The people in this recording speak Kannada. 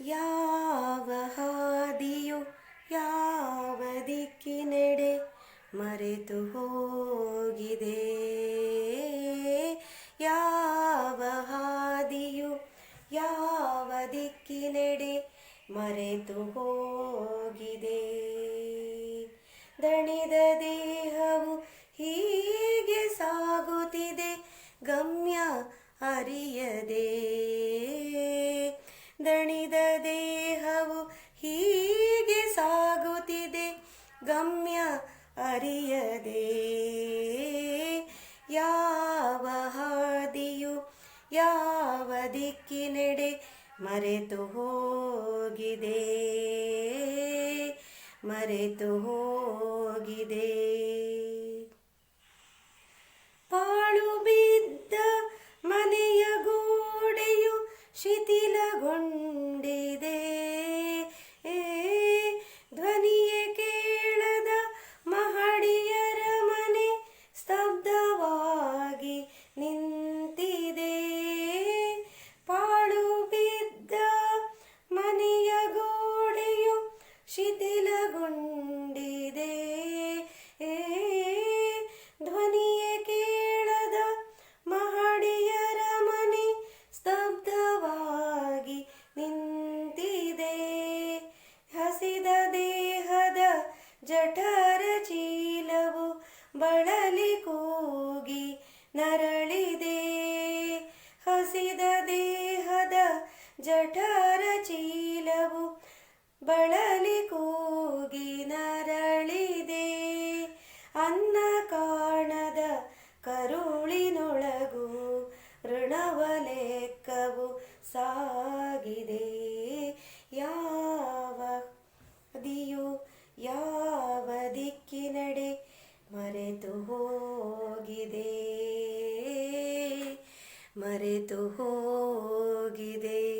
ಯಾವ ಹಾದಿಯು ಯಾವ ದಿಕ್ಕಿನೆಡೆ ಮರೆತು ಹೋಗಿದೆ? ಯಾವ ಹಾದಿಯು ಯಾವ ದಿಕ್ಕಿನೆಡೆ ಮರೆತು ಹೋಗಿದೆ? ದಣಿದ ದೇಹವು ಹೀಗೆ ಸಾಗುತ್ತಿದೆ, ಗಮ್ಯ ಅರಿಯದೆ. ಗಮ್ಯ ಅರಿಯದೆ. ಯಾವ ಹಾದಿಯು ಯಾವ ದಿಕ್ಕಿನೆಡೆ ಮರೆತು ಹೋಗಿದೆ? ಮರೆತು ಹೋಗಿದೆ. ಶಿಥಿಲಗೊಂಡಿದೆ. ಧ್ವನಿಯೇ ಕೇಳದ ಮಹಡಿಯರ ಮನೆ ಸ್ತಬ್ಧವಾಗಿ ನಿಂತಿದೆ. ಹಸಿದ ದೇಹದ ಜಠರ ಚೀಲವು ಬಳಲಿ ಕೂಗಿ ನರಳಿದೆ. ಹಸಿದ ದೇಹದ ಜಠರ ಚೀಲವು ಬಳಲಿ ಕೂಗಿ ನರಳಿದೆ. ಅನ್ನ ಕಾಣದ ಕರುಳಿನೊಳಗು ಋಣವ ಲೆಕ್ಕವು ಸಾಗಿದೆ. ಯಾವ ದಿಯು ಯಾವ ದಿಕ್ಕಿನಡೆ ಮರೆತು ಹೋಗಿದೆ? ಮರೆತು ಹೋಗಿದೆ.